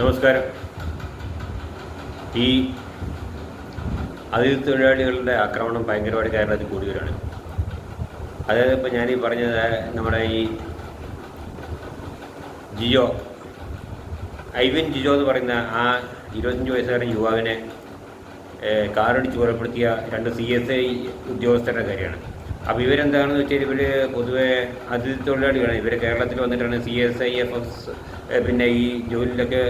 നമസ്കാരം. ഈ അതിഥി തൊഴിലാളികളുടെ ആക്രമണം ഭയങ്കരമായിട്ട് കേരളത്തിൽ കൂടി വരികയാണ് അതായത് ഇപ്പോൾ ഞാനീ പറഞ്ഞത് നമ്മുടെ ഈ ജിയോ ഐവൻ ജിജോ എന്ന് പറയുന്ന ആ ഇരുപത്തഞ്ച് വയസ്സുകാരൻ യുവാവിനെ കാറടിച്ച് കൊലപ്പെടുത്തിയ രണ്ട് സി എസ് ഐ ഉദ്യോഗസ്ഥരുടെ കാര്യമാണ്. അപ്പോൾ ഇവരെന്താണെന്ന് വെച്ചാൽ ഇവർ പൊതുവെ അതിഥി തൊഴിലാളികളാണ്. ഇവർ കേരളത്തിൽ വന്നിട്ടാണ് C S I F S പിന്നെ ഈ ജോലിയിലൊക്കെ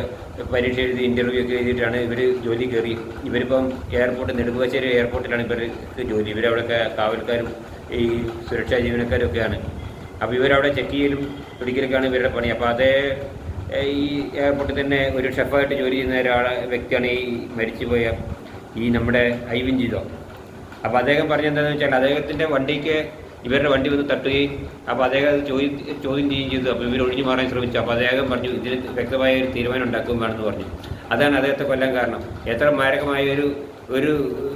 പരീക്ഷ എഴുതി ഇന്റർവ്യൂ ഒക്കെ എഴുതിയിട്ടാണ് ഇവർ ജോലി കയറി. ഇവരിപ്പം എയർപോർട്ട് നെടുമ്പാശ്ശേരി എയർപോർട്ടിലാണ് ഇവർക്ക് ജോലി. ഇവരവിടെയൊക്കെ കാവൽക്കാരും ഈ സുരക്ഷാ ജീവനക്കാരും ഒക്കെയാണ്. അപ്പോൾ ഇവരവിടെ ചെക്ക് ചെയ്യലും പിടിക്കലൊക്കെയാണ് ഇവരുടെ പണി. അപ്പോൾ അതേ ഈ എയർപോർട്ടിൽ തന്നെ ഒരു ഷെഫായിട്ട് ജോലി ചെയ്യുന്ന ഒരാളെ വ്യക്തിയാണ് ഈ മരിച്ചുപോയ ഈ നമ്മുടെ ഐവിൻ ജീതോ. അപ്പോൾ അദ്ദേഹം പറഞ്ഞെന്താണെന്ന് വെച്ചാൽ അദ്ദേഹത്തിന്റെ വണ്ടിക്ക് ഇവരുടെ വണ്ടി വന്ന് തട്ടുകയും അപ്പോൾ അദ്ദേഹം ചോദ്യം ചോദ്യം ചെയ്യുകയും ചെയ്തു. അപ്പോൾ ഇവർ ഒഴിഞ്ഞു മാറാൻ ശ്രമിച്ചു. അപ്പോൾ അദ്ദേഹം പറഞ്ഞു ഇതിന് വ്യക്തമായ ഒരു തീരുമാനം ഉണ്ടാക്കുകയും വേണമെന്ന് പറഞ്ഞു. അതാണ് അദ്ദേഹത്തെ കൊല്ലാൻ കാരണം. എത്ര മാരകമായ ഒരു ഒരു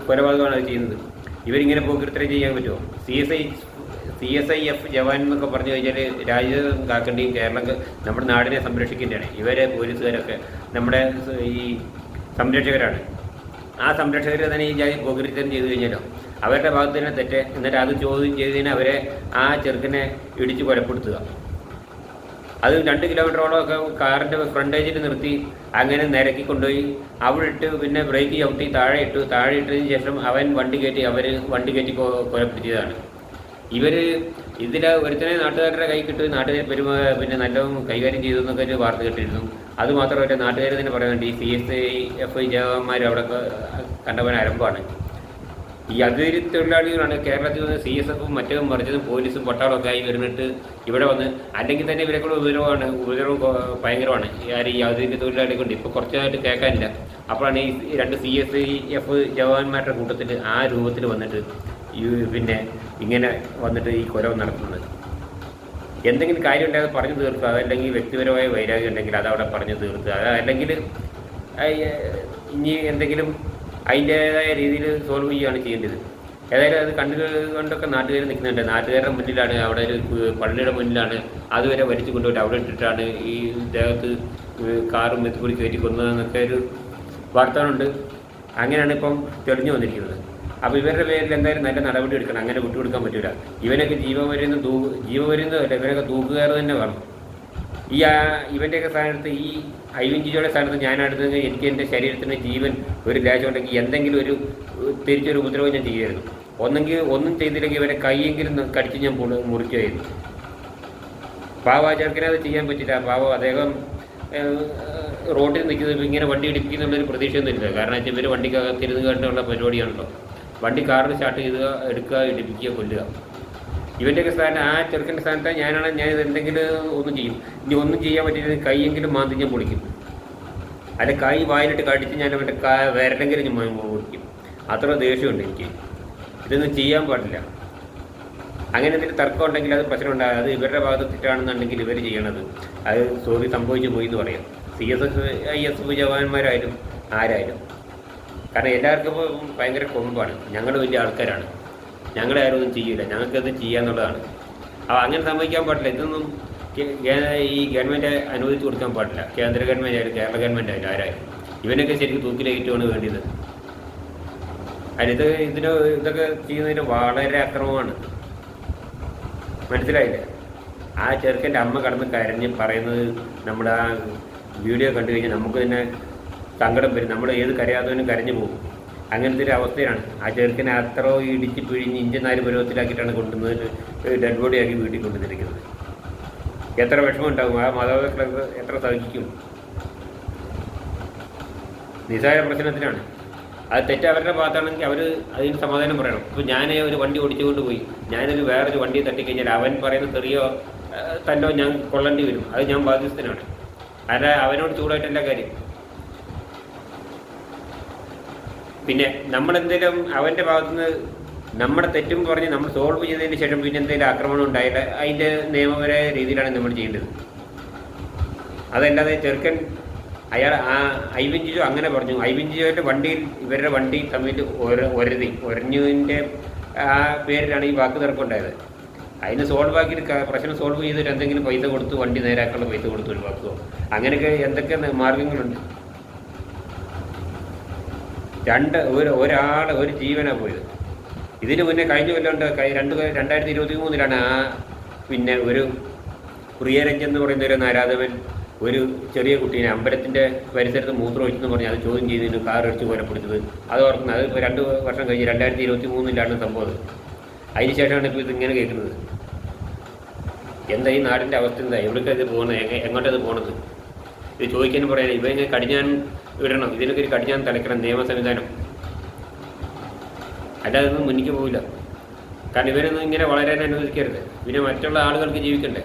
കൊലപാതകമാണ് അത് ചെയ്യുന്നത്. ഇവരിങ്ങനെ പോക്കിരുത്തരം ചെയ്യാൻ പറ്റുമോ? C S I C S I F jawan എന്നൊക്കെ പറഞ്ഞു കഴിഞ്ഞാൽ രാജ്യം കാക്കേണ്ടിയും കേരളം നമ്മുടെ നാടിനെ സംരക്ഷിക്കേണ്ടതാണ്. ഇവരെ പോലീസുകാരൊക്കെ നമ്മുടെ ഈ സംരക്ഷകരാണ്. ആ സംരക്ഷകർ തന്നെ ഈ ജാതി പോകൃത്തം ചെയ്തു കഴിഞ്ഞാലോ അവരുടെ ഭാഗത്ത് തന്നെ തെറ്റ്. എന്നിട്ട് അത് ചോദ്യം ചെയ്തതിന് അവരെ ആ ചെറുക്കനെ ഇടിച്ച് കൊലപ്പെടുത്തുക. അത് രണ്ട് കിലോമീറ്ററോളം ഒക്കെ കാറിന്റെ ഫ്രണ്ടേജിൽ നിർത്തി അങ്ങനെ നിരക്കി കൊണ്ടുപോയി. അവിടെ ഇട്ട് പിന്നെ ബ്രേക്ക് ചവിട്ടി താഴെ ഇട്ടു. താഴെ ഇട്ടതിന് ശേഷം അവൻ വണ്ടി കയറ്റി അവർ വണ്ടി കയറ്റി കൊലപ്പെടുത്തിയതാണ്. ഇവർ ഇതിൽ ഒരുത്തനെ നാട്ടുകാരുടെ കൈ കിട്ടി നാട്ടുകാർ പെരുമാ പിന്നെ നല്ലതും കൈകാര്യം ചെയ്തു എന്നൊക്കെ ഒരു വാർത്ത കിട്ടിയിരുന്നു അത് മാത്രമല്ല നാട്ടുകാർ തന്നെ പറയുന്നുണ്ട് ഈ C S I F I ജവാന്മാർ അവിടെ കണ്ടവൻ അരമ്പാണ്. ഈ അതിഥി തൊഴിലാളികളാണ് കേരളത്തിൽ നിന്ന് സി എസ് എഫും മറ്റും മറിച്ചതും പോലീസും പട്ടാളമൊക്കെ ആയി വരുന്നിട്ട് ഇവിടെ വന്ന് അല്ലെങ്കിൽ തന്നെ ഇവരെ കൂടെ ഉപദ്രവമാണ് ഉപദ്രവം ഭയങ്കരമാണ്. ആരും ഈ അതിഥി തൊഴിലാളി കൊണ്ട് ഇപ്പോൾ കുറച്ചായിട്ട് കേൾക്കാനില്ല. അപ്പോഴാണ് ഈ രണ്ട് സി എസ് ഐ എഫ് ജവാന്മാരുടെ കൂട്ടത്തിൽ ആ രൂപത്തിൽ വന്നിട്ട് പിന്നെ ഇങ്ങനെ വന്നിട്ട് ഈ കൊലവ് നടത്തുന്നത്. എന്തെങ്കിലും കാര്യം ഉണ്ടെങ്കിൽ പറഞ്ഞു തീർക്കുക. അതല്ലെങ്കിൽ വ്യക്തിപരമായ വൈരാഗ്യം ഉണ്ടെങ്കിൽ അതവിടെ പറഞ്ഞു തീർക്കുക. അത് അല്ലെങ്കിൽ ഇനി എന്തെങ്കിലും അതിന്റേതായ രീതിയിൽ സോൾവ് ചെയ്യുകയാണ് ചെയ്യേണ്ടത്. ഏതായാലും അത് കണ്ടുകൊണ്ടൊക്കെ നാട്ടുകാർ നിൽക്കുന്നുണ്ട്. നാട്ടുകാരുടെ മുന്നിലാണ് അവിടെ ഒരു പള്ളിയുടെ മുന്നിലാണ് അതുവരെ വലിച്ചു കൊണ്ടുപോയിട്ട് അവിടെ ഇട്ടിട്ടാണ് ഈ ദേഹത്ത് കാറും മെത്തിക്കൂടി കയറ്റി കൊന്നതെന്നൊക്കെ ഒരു വാർത്തകളുണ്ട് അങ്ങനെയാണ് ഇപ്പം തെളിഞ്ഞു വന്നിരിക്കുന്നത്. അപ്പോൾ ഇവരുടെ പേരിൽ എന്തായാലും നല്ല നടപടി എടുക്കണം? അങ്ങനെ വിട്ടുകൊടുക്കാൻ പറ്റൂല. ഇവനൊക്കെ ജീവപര്യന്തം തൂ ജീവപര്യന്തം അല്ല ഇവനൊക്കെ തൂക്കുകാർ തന്നെ വേണം. ഈ ആ ഇവന്റെയൊക്കെ സ്ഥാനത്ത് ഈ ഐവൻജിയുടെ സ്ഥാനത്ത് അടുത്ത് എനിക്ക് എന്റെ ശരീരത്തിന് ജീവൻ ഒരു രാജ്യം ഉണ്ടെങ്കിൽ എന്തെങ്കിലും ഒരു തിരിച്ചൊരു ഉപദ്രവം ഞാൻ ചെയ്യുമായിരുന്നു. ഒന്നെങ്കിൽ ഒന്നും ചെയ്തില്ലെങ്കിൽ ഇവരെ കൈയെങ്കിലും കടിച്ച് ഞാൻ പുള- മുറിച്ചായിരുന്നു പാവ ആ അത് ചെയ്യാൻ പറ്റില്ല. പാവ അദ്ദേഹം റോഡിൽ നിൽക്കുന്നത് ഇങ്ങനെ വണ്ടി ഇടിപ്പിക്കുന്നുള്ളൊരു പ്രതീക്ഷയൊന്നുമില്ല കാരണം വെച്ചാൽ ഇവർ വണ്ടിക്കകത്തിരുന്ന് കണ്ടുള്ള പരിപാടിയാണല്ലോ. വണ്ടി കാറിൽ സ്റ്റാർട്ട് ചെയ്യുക എടുക്കുക ഇടിപ്പിക്കുക കൊല്ലുക. ഇവന്റെയൊക്കെ സ്ഥാനത്ത് ആ ചെറുക്കന്റെ സ്ഥാനത്ത് ഞാനാണ് ഞാൻ എന്തെങ്കിലും ഒന്നും ചെയ്യും. ഇനി ഒന്നും ചെയ്യാൻ പറ്റില്ല കൈയെങ്കിലും മാന്തി ഞാൻ പൊളിക്കും. അല്ല കൈ വായിലിട്ട് കടിച്ച് ഞാൻ അവന്റെ കാ വിരലെങ്കിലും ഞാൻ പൊളിക്കും. അത്ര ദേഷ്യമുണ്ട് എനിക്ക്. ഇതൊന്നും ചെയ്യാൻ പാടില്ല. അങ്ങനെ എന്തെങ്കിലും തർക്കം ഉണ്ടെങ്കിൽ അത് പ്രശ്നം ഉണ്ടാകും അത് ഇവരുടെ ഭാഗത്ത് തെറ്റാണെന്നുണ്ടെങ്കിൽ ഇവർ ചെയ്യണത്. അത് സോറി സംഭവിച്ചു പോയി എന്ന് പറയാം. C S S I S ജവാന്മാരായാലും ആരായാലും. കാരണം എല്ലാവർക്കും ഇപ്പോൾ ഭയങ്കര കൊമ്പാണ്. ഞങ്ങൾ വലിയ ആൾക്കാരാണ്. ഞങ്ങളെ ആരും ഒന്നും ചെയ്യില്ല ഞങ്ങൾക്കത് ചെയ്യാന്നുള്ളതാണ്. അപ്പോൾ അങ്ങനെ സംഭവിക്കാൻ പാടില്ല. ഇതൊന്നും ഈ ഗവൺമെന്റ് അനുവദിച്ചു കൊടുക്കാൻ പാടില്ല. കേന്ദ്ര ഗവൺമെന്റ് ആയാലും കേരള ഗവൺമെന്റ് ആയാലും ആരായാലും. ഇവനൊക്കെ ശരിക്കും തൂക്കിലേറ്റുമാണ് വേണ്ടിയത് അതിത് ഇതിന് ഇതൊക്കെ ചെയ്യുന്നതിന് വളരെ അക്രമമാണ്. മനസ്സിലായില്ലേ? ആ ചെറുക്കന്റെ അമ്മ കടന്ന് കരഞ്ഞ് പറയുന്നത് നമ്മുടെ ആ വീഡിയോ കണ്ടു കഴിഞ്ഞാൽ നമുക്ക് തന്നെ സങ്കടം വരും. നമ്മൾ ഏത് കരയാത്തവനും കരഞ്ഞു പോകും. അങ്ങനത്തെ ഒരു അവസ്ഥയാണ്. ആ ചെറുക്കനെ അത്ര ഇടിച്ച് പിഴിഞ്ഞ് ഇഞ്ചനാല് പരുവത്തിലാക്കിയിട്ടാണ് കൊണ്ടുവന്നത്. ഡെഡ് ബോഡിയാക്കി വീട്ടിൽ കൊണ്ടുവന്നിരിക്കുന്നത്. എത്ര വിഷമം ഉണ്ടാകും ആ മാതാപിതാക്കളൊക്കെ എത്ര സഹിക്കും. നിസ്സാര പ്രശ്നത്തിനാണ്. അത് തെറ്റ് അവരുടെ ഭാഗത്താണെങ്കിൽ അവർ അതിന് സമാധാനം പറയണം. ഇപ്പോൾ ഞാൻ ഒരു വണ്ടി ഓടിച്ചുകൊണ്ട് പോയി. ഞാനൊരു വേറൊരു വണ്ടി തട്ടിക്കഴിഞ്ഞാൽ അവൻ പറയുന്ന തെറിയോ തല്ലോ ഞാൻ കൊള്ളേണ്ടി വരും. അത് ഞാൻ ബാധ്യസ്ഥനാണ്. അല്ല അവനോട് ചൂടായിട്ടല്ല കാര്യം? പിന്നെ നമ്മളെന്തെങ്കിലും അവന്റെ ഭാഗത്തുനിന്ന് നമ്മുടെ തെറ്റും പറഞ്ഞ് നമ്മൾ സോൾവ് ചെയ്തതിന് ശേഷം പിന്നെ എന്തെങ്കിലും ആക്രമണം ഉണ്ടായില്ല അതിന്റെ നിയമപരമായ രീതിയിലാണ് നമ്മൾ ചെയ്യേണ്ടത്. അതല്ലാതെ ചെറുക്കൻ അയാൾ ആ ഐവൻജിജോ അങ്ങനെ പറഞ്ഞു. ഐവൻജിജോയുടെ വണ്ടിയിൽ ഇവരുടെ വണ്ടി തമ്മിൽ ഒര ഒരതി ഒരഞ്ഞതിന്റെ ആ പേരിലാണ് ഈ വാക്ക് തർക്കമുണ്ടായത്. അതിന് സോൾവ് ആക്കി പ്രശ്നം സോൾവ് ചെയ്തിട്ട് എന്തെങ്കിലും പൈസ കൊടുത്ത് വണ്ടി നേരാക്കാനുള്ള പൈസ കൊടുത്ത് ഒഴിവാക്കുക അങ്ങനെയൊക്കെ എന്തൊക്കെ മാർഗങ്ങളുണ്ട്? രണ്ട് ഒരു ഒരാൾ ഒരു ജീവനാണ് പോയത്. ഇതിന് മുന്നേ കഴിഞ്ഞ കൊല്ലമുണ്ട് രണ്ട് രണ്ടായിരത്തി ഇരുപത്തി മൂന്നിലാണ് ആ പിന്നെ ഒരു പ്രിയരഞ്ജൻ എന്ന് പറയുന്ന ഒരു നാരാധവൻ ഒരു ചെറിയ കുട്ടീനെ അമ്പലത്തിന്റെ പരിസരത്ത് മൂത്രം ഒഴിച്ചെന്ന് പറഞ്ഞ് അത് ചോദ്യം ചെയ്തിട്ട് കാർ അടിച്ച് കൊലപ്പെടുത്തത് അത് ഓർക്കുന്നത് അത് രണ്ട് വർഷം കഴിഞ്ഞ് രണ്ടായിരത്തി ഇരുപത്തി മൂന്നിലാണ് സംഭവം അതിനുശേഷമാണ് അതിന് ശേഷമാണ് ഇപ്പോൾ ഇതിങ്ങനെ കേൾക്കുന്നത്. എന്താ ഈ നാടിന്റെ അവസ്ഥ എന്താ? എവിടേക്കാണ് ഇത് പോകുന്നത്? എങ്ങ- എങ്ങോട്ടാണ് ഇത് പോകുന്നത് ഇത് ചോദിക്കാനും പറയാൻ ഇവനെ കടിഞ്ഞാൻ വിടണം ഇതിനൊക്കെ ഒരു കടിഞ്ഞാൻ തലക്കണം നിയമ സംവിധാനം അല്ലാതെ ഒന്നും മുന്നിക്ക് പോവില്ല. കാരണം ഇവരൊന്നും ഇങ്ങനെ വളരാൻ അനുവദിക്കരുത്. പിന്നെ മറ്റുള്ള ആളുകൾക്ക് ജീവിക്കണ്ടേ?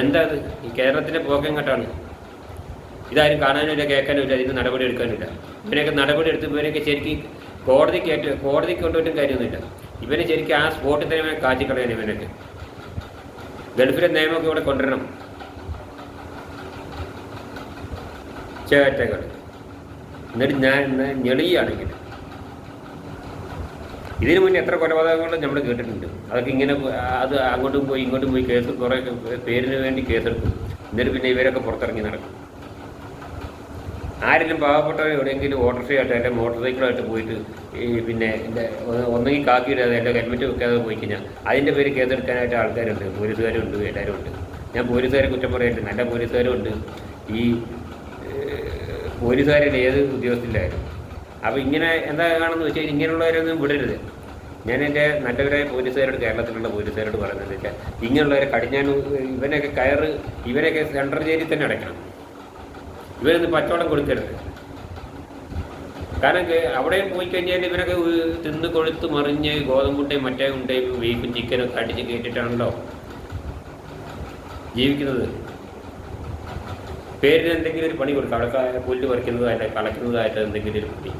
എന്താ അത് ഈ കേരളത്തിന്റെ കെട്ടാണ്. ഇതാരും കാണാനുമില്ല കേൾക്കാനുമില്ല ഇതിന് നടപടി എടുക്കാനുമില്ല. ഇവരെയൊക്കെ നടപടി എടുത്ത് ഇവരെയൊക്കെ ശരിക്കും കോടതിക്ക് ഏറ്റവും കോടതിക്ക് കൊണ്ടുപോയിട്ടും കാര്യമൊന്നുമില്ല. ഇവനെ ശരിക്കും ആ സ്പോട്ടിൽ തന്നെ കാച്ചിക്കളയാൻ ഇവനൊക്കെ ഗൾഫിലെ നിയമമൊക്കെ ഇവിടെ കൊണ്ടുവരണം. ചേറ്റകൾ എന്നിട്ട് ഞാൻ ഇന്ന് ഞെളിയാണെങ്കിൽ ഇതിനു മുന്നേ എത്ര കൊലപാതകങ്ങൾ നമ്മൾ കേട്ടിട്ടുണ്ട്. അതൊക്കെ ഇങ്ങനെ അത് അങ്ങോട്ടും പോയി ഇങ്ങോട്ടും പോയി കേസ് കുറേ പേരിന് വേണ്ടി കേസെടുക്കും. എന്നിട്ട് പിന്നെ ഇവരൊക്കെ പുറത്തിറങ്ങി നടക്കും. ആരെങ്കിലും പാവപ്പെട്ടവർ എവിടെയെങ്കിലും ഓട്ടോറിക്ഷയായിട്ട് അല്ലെങ്കിൽ മോട്ടോർ സൈക്കിളായിട്ട് പോയിട്ട് ഈ പിന്നെ എന്റെ ഒന്നെങ്കിൽ കാക്കിയിടാതെ എന്റെ ഹെൽമെറ്റ് വെക്കാതെ പോയി കഴിഞ്ഞാൽ അതിന്റെ പേര് കേസെടുക്കാനായിട്ട് ആൾക്കാരുണ്ട് പോലീസുകാരും ഉണ്ട് എല്ലാവരും ഉണ്ട് ഞാൻ പോലീസുകാരെ കുറ്റം പറയട്ടെ നല്ല പോലീസുകാരും ഉണ്ട് ഈ പോലീസുകാരിൽ ഏത് ഉദ്യോഗസ്ഥരിലായാലും. അപ്പോൾ ഇങ്ങനെ എന്താ കാണുന്നത് വെച്ചാൽ ഇങ്ങനെയുള്ളവരൊന്നും വിടരുത്. ഞാൻ എന്റെ നല്ലവരായ പോലീസുകാരോട് കേരളത്തിലുള്ള പോലീസുകാരോട് പറയുന്നത് വെച്ചാൽ ഇങ്ങനെയുള്ളവരെ കടിഞ്ഞാൻ ഇവനൊക്കെ കയറ് ഇവനൊക്കെ സെൻട്രൽ ജയിലിൽ തന്നെ അടയ്ക്കണം. ഇവരൊന്ന് പച്ചവടം കൊടുക്കരുത്. കാരണം അവിടെയും അവിടെ പോയി കഴിഞ്ഞാൽ ഇവരൊക്കെ തിന്ന് കൊഴുത്ത് മറിഞ്ഞ് ഗോതമ്പുണ്ടയും മറ്റേ ഉണ്ടയും ബീഫും ചിക്കനും ഒക്കെ അടിച്ച് കേട്ടിട്ടാണല്ലോ ജീവിക്കുന്നത്. പേരിന് എന്തെങ്കിലും ഒരു പണി കൊടുക്കുക. അവിടെ പുല്ല് പറിക്കുന്നതായിട്ട് കളയ്ക്കുന്നതായിട്ട് എന്തെങ്കിലും ഒരു പണി.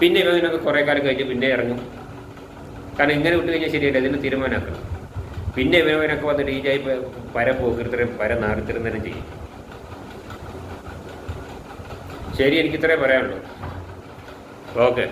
പിന്നെ ഇവനൊക്കെ കുറേ കാലം കഴിഞ്ഞ് പിന്നെ ഇറങ്ങും. കാരണം ഇങ്ങനെ വിട്ട് കഴിഞ്ഞാൽ ശരിയല്ല ഇതിന് തീരുമാനമാക്കണം. പിന്നെ ഇവനൊക്കെ വന്നിട്ട് ജായി പര പോകരുത്തരം പര നാറിത്തരം ചെയ്യും. ശരി എനിക്ക് ഇത്രേ പറയാനുള്ളൂ. ഓക്കെ.